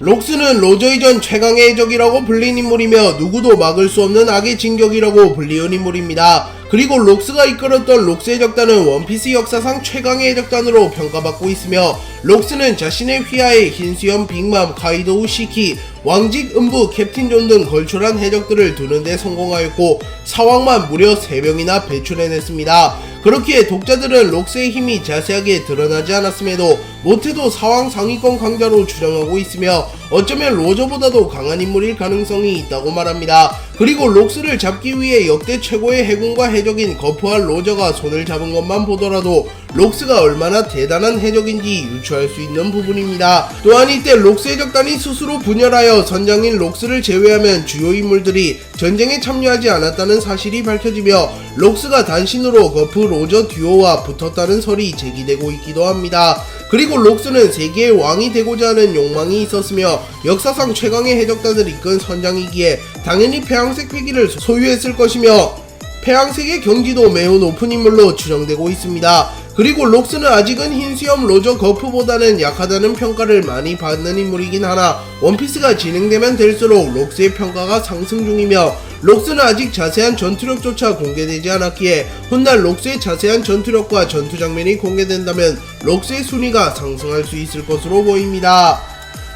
록스는 로저 이전 최강의 적이라고 불린 인물이며 누구도 막을 수 없는 악의 진격이라고 불리운 인물입니다. 그리고 록스가 이끌었던 록스의 적단은 원피스 역사상 최강의 적단으로 평가받고 있으며 록스는 자신의 휘하에 흰수염 빅맘 카이도우 시키 왕직 음부 캡틴 존 등 걸출한 해적들을 두는데 성공하였고 사왕만 무려 3명이나 배출해냈습니다. 그렇기에 독자들은 록스의 힘이 자세하게 드러나지 않았음에도 못해도 사왕 상위권 강자로 추정하고 있으며 어쩌면 로저보다도 강한 인물일 가능성이 있다고 말합니다. 그리고 록스를 잡기 위해 역대 최고의 해군과 해적인 거프와 로저가 손을 잡은 것만 보더라도 록스가 얼마나 대단한 해적인지 유추할 수 있는 부분입니다. 또한 이때 록스의 적단이 스스로 분열하여 선장인 록스를 제외하면 주요 인물들이 전쟁에 참여하지 않았다는 사실이 밝혀지며 록스가 단신으로 거프 로저 듀오와 붙었다는 설이 제기되고 있기도 합니다. 그리고 록스는 세계의 왕이 되고자 하는 욕망이 있었으며 역사상 최강의 해적단을 이끈 선장이기에 당연히 폐왕색 패기를 소유했을 것이며 폐왕색의 경지도 매우 높은 인물로 추정되고 있습니다. 그리고 록스는 아직은 흰수염 로저 거프보다는 약하다는 평가를 많이 받는 인물이긴 하나 원피스가 진행되면 될수록 록스의 평가가 상승 중이며 록스는 아직 자세한 전투력조차 공개되지 않았기에 훗날 록스의 자세한 전투력과 전투 장면이 공개된다면 록스의 순위가 상승할 수 있을 것으로 보입니다.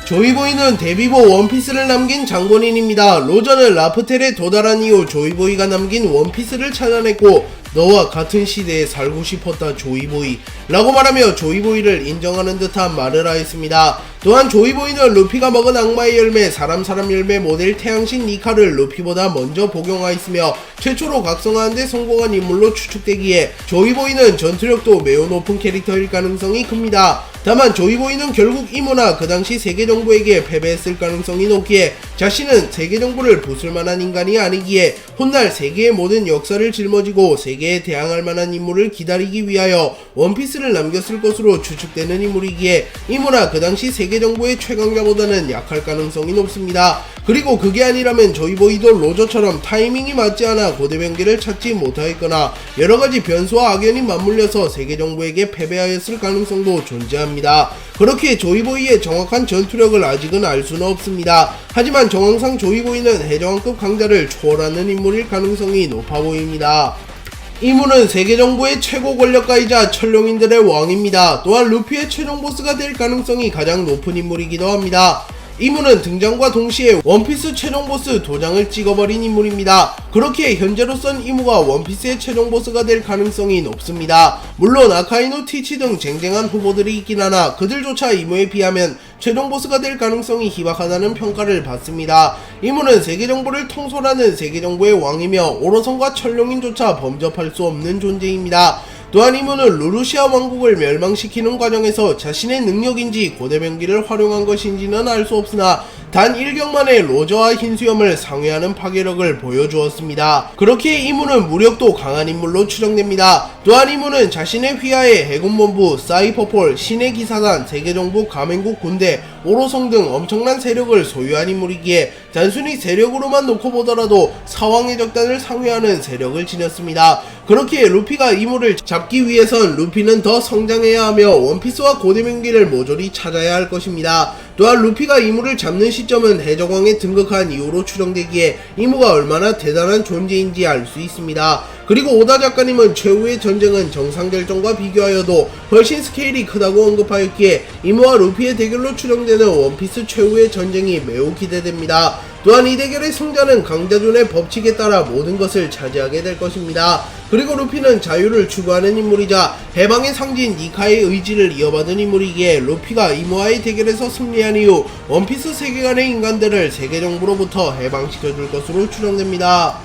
조이보이는 데뷔보 원피스를 남긴 장본인입니다. 로저는 라프텔에 도달한 이후 조이보이가 남긴 원피스를 찾아냈고 너와 같은 시대에 살고 싶었다 조이보이 라고 말하며 조이보이를 인정하는 듯한 말을 하였습니다. 또한 조이보이는 루피가 먹은 악마의 열매 사람 사람 열매 모델 태양신 니카를 루피보다 먼저 복용하였으며 최초로 각성하는데 성공한 인물로 추측되기에 조이보이는 전투력도 매우 높은 캐릭터일 가능성이 큽니다. 다만 조이보이는 결국 이모나 그 당시 세계 정부에게 패배했을 가능성이 높기에 자신은 세계 정부를 부술 만한 인간이 아니기에 훗날 세계의 모든 역사를 짊어지고 세계에 대항할 만한 인물을 기다리기 위하여 원피스를 남겼을 것으로 추측되는 인물이기에 이모나 그 당시 세계 정부의 최강자보다는 약할 가능성이 높습니다. 그리고 그게 아니라면 조이보이도 로저처럼 타이밍이 맞지 않아 고대 병기를 찾지 못하였거나 여러가지 변수와 악연이 맞물려서 세계 정부에게 패배하였을 가능성도 존재합니다. 그렇게 조이보이의 정확한 전투력을 아직은 알 수는 없습니다. 하지만 정황상 조이보이는 해적왕급 강자를 초월하는 인물일 가능성이 높아 보입니다. 이문은 세계 정부의 최고 권력가이자 천룡인들의 왕입니다. 또한 루피의 최종 보스가 될 가능성이 가장 높은 인물이기도 합니다. 이문은 등장과 동시에 원피스 최종 보스 도장을 찍어버린 인물입니다. 그렇기에 현재로선 이무가 원피스의 최종 보스가 될 가능성이 높습니다. 물론 아카이노 티치 등 쟁쟁한 후보들이 있긴 하나 그들조차 이무에 비하면 최종 보스가 될 가능성이 희박하다는 평가를 받습니다. 이무는 세계 정부를 통솔하는 세계 정부의 왕이며 오로선과 천룡인조차 범접할 수 없는 존재입니다. 또한 이문은 루루시아 왕국을 멸망시키는 과정에서 자신의 능력인지 고대 병기를 활용한 것인지는 알 수 없으나 단 1경만에 로저와 흰수염을 상회하는 파괴력을 보여주었습니다. 그렇게 이문은 무력도 강한 인물로 추정됩니다. 또한 이문은 자신의 휘하에 해군본부, 사이퍼폴, 신의 기사단, 세계정부, 가맹국 군대, 오로성 등 엄청난 세력을 소유한 인물이기에 단순히 세력으로만 놓고 보더라도 사왕의 적단을 상회하는 세력을 지녔습니다. 그렇기에 루피가 이물을 잡기 위해선 루피는 더 성장해야 하며 원피스와 고대명기를 모조리 찾아야 할 것입니다. 또한 루피가 이물을 잡는 시점은 해적왕에 등극한 이후로 추정되기에 이무가 얼마나 대단한 존재인지 알 수 있습니다. 그리고 오다 작가님은 최후의 전쟁은 정상결정과 비교하여도 훨씬 스케일이 크다고 언급하였기에 이무와 루피의 대결로 추정되는 원피스 최후의 전쟁이 매우 기대됩니다. 또한 이 대결의 승자는 강자존의 법칙에 따라 모든 것을 차지하게 될 것입니다. 그리고 루피는 자유를 추구하는 인물이자 해방의 상징 니카의 의지를 이어받은 인물이기에 루피가 이모와의 대결에서 승리한 이후 원피스 세계관의 인간들을 세계 정부로부터 해방시켜줄 것으로 추정됩니다.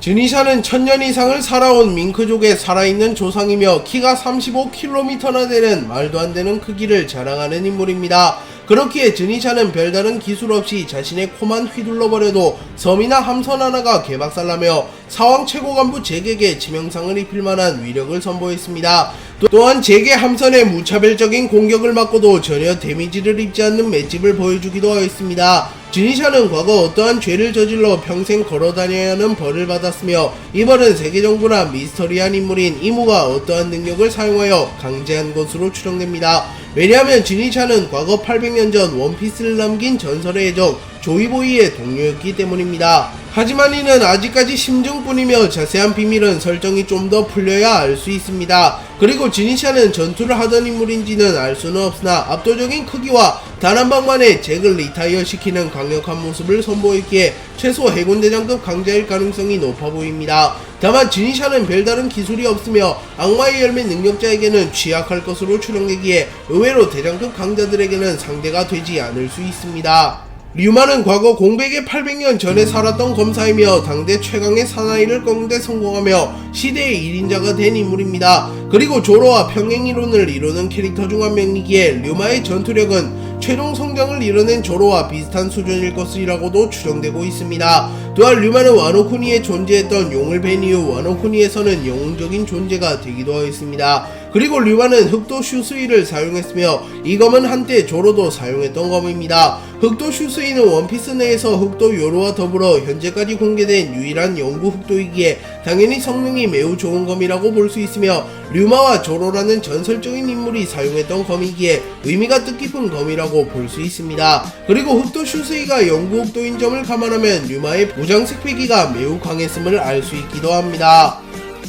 드니샤는 천년 이상을 살아온 밍크족의 살아있는 조상이며 키가 35km나 되는 말도 안 되는 크기를 자랑하는 인물입니다. 그렇기에 드니샤는 별다른 기술 없이 자신의 코만 휘둘러버려도 섬이나 함선 하나가 개박살나며 사왕 최고 간부 제객에 치명상을 입힐 만한 위력을 선보였습니다. 또- 또한 제게 함선의 무차별적인 공격을 맞고도 전혀 데미지를 입지 않는 맷집을 보여주기도 하였습니다. 지니샤는 과거 어떠한 죄를 저질러 평생 걸어다녀야 하는 벌을 받았으며 이 벌은 세계정부나 미스터리한 인물인 이무가 어떠한 능력을 사용하여 강제한 것으로 추정됩니다. 왜냐하면 지니샤는 과거 800년 전 원피스를 남긴 전설의 해적 조이보이의 동료였기 때문입니다. 하지만 이는 아직까지 심증뿐이며 자세한 비밀은 설정이 좀 더 풀려야 알 수 있습니다. 그리고 지니샤는 전투를 하던 인물인지는 알 수는 없으나 압도적인 크기와 단 한 방만에 잭을 리타이어 시키는 강력한 모습을 선보이기에 최소 해군대장급 강자일 가능성이 높아 보입니다. 다만 지니샤는 별다른 기술이 없으며 악마의 열매 능력자에게는 취약할 것으로 추정되기에 의외로 대장급 강자들에게는 상대가 되지 않을 수 있습니다. 류마는 과거 공백의 800년 전에 살았던 검사이며 당대 최강의 사나이를 꺾는데 성공하며 시대의 1인자가 된 인물입니다. 그리고 조로와 평행이론을 이루는 캐릭터 중 한 명이기에 류마의 전투력은 최종 성장을 이뤄낸 조로와 비슷한 수준일 것이라고도 추정되고 있습니다. 또한 류마는 와노쿠니에 존재했던 용을 벤 이후 와노쿠니에서는 영웅적인 존재가 되기도 하였습니다. 그리고 류마는 흑도 슈스이를 사용했으며 이 검은 한때 조로도 사용했던 검입니다. 흑도 슈스이는 원피스 내에서 흑도 요로와 더불어 현재까지 공개된 유일한 영구 흑도이기에 당연히 성능이 매우 좋은 검이라고 볼 수 있으며 류마와 조로라는 전설적인 인물이 사용했던 검이기에 의미가 뜻깊은 검이라고 볼 수 있습니다. 그리고 흑도 슈스이가 영구 흑도인 점을 감안하면 류마의 무장색 패기가 매우 강했음을 알 수 있기도 합니다.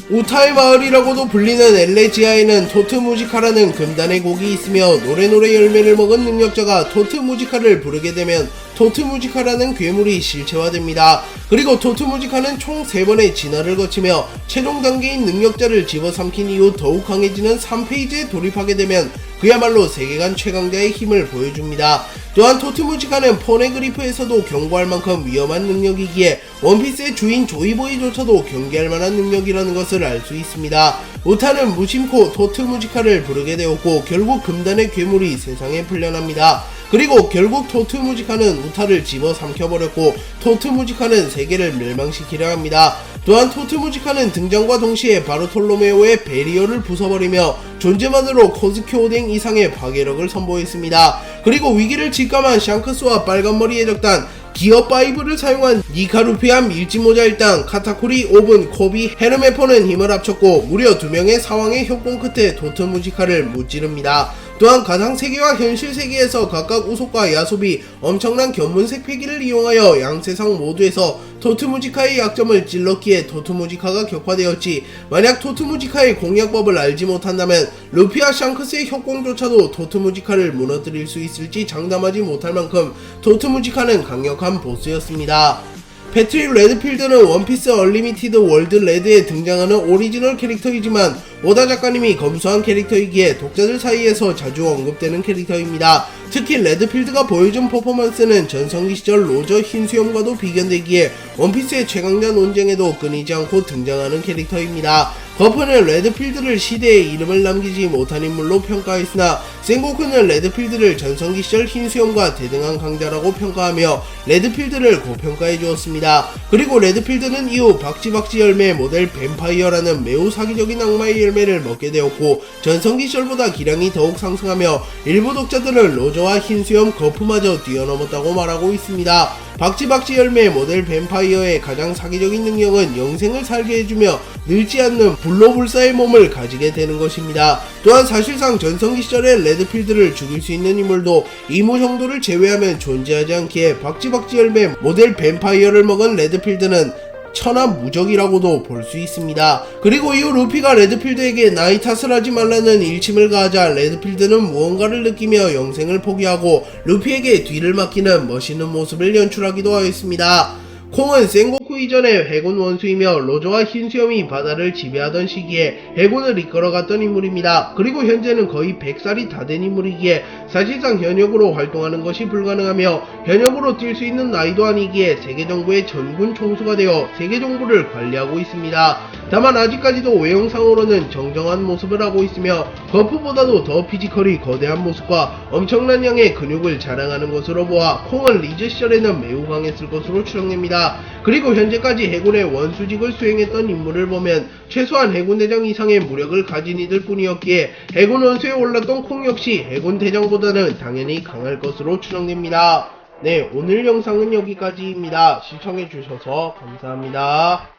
우타의 마을이라고도 불리는 엘레지아에는 토트 무지카라는 금단의 곡이 있으며 노래노래 열매를 먹은 능력자가 토트 무지카를 부르게 되면 토트 무지카라는 괴물이 실체화됩니다. 그리고 토트 무지카는 총 3번의 진화를 거치며 최종 단계인 능력자를 집어삼킨 이후 더욱 강해지는 3페이지에 돌입하게 되면 그야말로 세계관 최강자의 힘을 보여줍니다. 또한 토트무지카는 포네그리프에서도 경고할 만큼 위험한 능력이기에 원피스의 주인 조이보이조차도 경계할 만한 능력이라는 것을 알 수 있습니다. 우타는 무심코 토트무지카를 부르게 되었고 결국 금단의 괴물이 세상에 풀려납니다. 그리고 결국 토트무지카는 우타를 집어 삼켜버렸고 토트무지카는 세계를 멸망시키려 합니다. 또한 토트무지카는 등장과 동시에 바르톨로메오의 베리어를 부숴버리며 존재만으로 코즈큐오댕 이상의 파괴력을 선보였습니다. 그리고 위기를 직감한 샹크스와 빨간머리 해적단 기어5를 사용한 니카루피암 일지모자 일당 카타쿠리 오븐 코비 헤르메포는 힘을 합쳤고 무려 두 명의 사왕의 협공 끝에 도트무지카를 무찌릅니다. 또한 가상 세계와 현실 세계에서 각각 우속과 야속이 엄청난 견문색 패기를 이용하여 양세상 모두에서 토트무지카의 약점을 찔렀기에 토트무지카가 격화되었지 만약 토트무지카의 공략법을 알지 못한다면 루피와 샹크스의 협공조차도 토트무지카를 무너뜨릴 수 있을지 장담하지 못할 만큼 토트무지카는 강력한 보스였습니다. 패트릭 레드필드는 원피스 얼리미티드 월드 레드에 등장하는 오리지널 캐릭터이지만 오다 작가님이 검수한 캐릭터이기에 독자들 사이에서 자주 언급되는 캐릭터입니다. 특히 레드필드가 보여준 퍼포먼스는 전성기 시절 로저 흰수염과도 비견되기에 원피스의 최강자 논쟁에도 끊이지 않고 등장하는 캐릭터입니다. 거프는 레드필드를 시대에 이름을 남기지 못한 인물로 평가했으나 생고쿠는 레드필드를 전성기 시절 흰수염과 대등한 강자라고 평가하며 레드필드를 고평가해 주었습니다. 그리고 레드필드는 이후 박지박지 열매 모델 뱀파이어라는 매우 사기적인 악마의 열매를 먹게 되었고 전성기 시절보다 기량이 더욱 상승하며 일부 독자들은 로저와 흰수염 거프마저 뛰어넘었다고 말하고 있습니다. 박지박지 열매 모델 뱀파이어의 가장 사기적인 능력은 영생을 살게 해주며 늙지 않는 불로불사의 몸을 가지게 되는 것입니다. 또한 사실상 전성기 시절에 레드필드를 죽일 수 있는 인물도 이무 정도를 제외하면 존재하지 않기에 박지박지 열매 모델 뱀파이어를 먹은 레드필드는 천한 무적이라고도 볼 수 있습니다. 그리고 이후 루피가 레드필드에게 나이 탓을 하지 말라는 일침을 가하자 레드필드는 무언가를 느끼며 영생을 포기하고 루피에게 뒤를 맡기는 멋있는 모습을 연출하기도 하였습니다. 콩은 생고쿠 이전에 해군 원수이며 로저와 흰수염이 바다를 지배하던 시기에 해군을 이끌어갔던 인물입니다. 그리고 현재는 거의 100살이 다 된 인물이기에 사실상 현역으로 활동하는 것이 불가능하며 현역으로 뛸 수 있는 나이도 아니기에 세계정부의 전군 총수가 되어 세계정부를 관리하고 있습니다. 다만 아직까지도 외형상으로는 정정한 모습을 하고 있으며 거프보다도 더 피지컬이 거대한 모습과 엄청난 양의 근육을 자랑하는 것으로 보아 콩은 리즈 시절에는 매우 강했을 것으로 추정됩니다. 그리고 현재까지 해군의 원수직을 수행했던 인물을 보면 최소한 해군 대장 이상의 무력을 가진 이들 뿐이었기에 해군 원수에 올랐던 콩 역시 해군 대장보다는 당연히 강할 것으로 추정됩니다. 네, 오늘 영상은 여기까지입니다. 시청해주셔서 감사합니다.